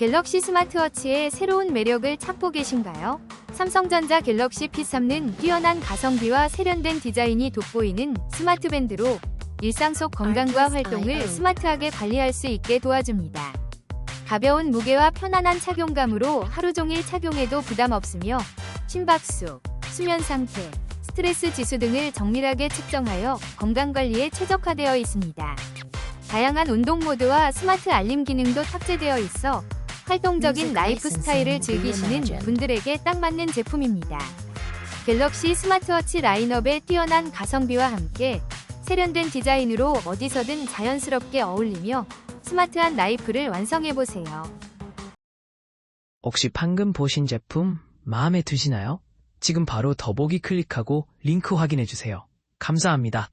갤럭시 스마트워치의 새로운 매력을 찾고 계신가요? 삼성전자 갤럭시 P3는 뛰어난 가성비와 세련된 디자인이 돋보이는 스마트밴드로 일상 속 건강과 활동을 스마트하게 관리할 수 있게 도와줍니다. 가벼운 무게와 편안한 착용감으로 하루 종일 착용해도 부담 없으며 심박수, 수면 상태, 스트레스 지수 등을 정밀하게 측정하여 건강 관리에 최적화되어 있습니다. 다양한 운동 모드와 스마트 알림 기능도 탑재되어 있어 활동적인 라이프 스타일을 즐기시는 분들에게 딱 맞는 제품입니다. 갤럭시 스마트워치 라인업의 뛰어난 가성비와 함께 세련된 디자인으로 어디서든 자연스럽게 어울리며 스마트한 라이프를 완성해보세요. 혹시 방금 보신 제품 마음에 드시나요? 지금 바로 더보기 클릭하고 링크 확인해 주세요. 감사합니다.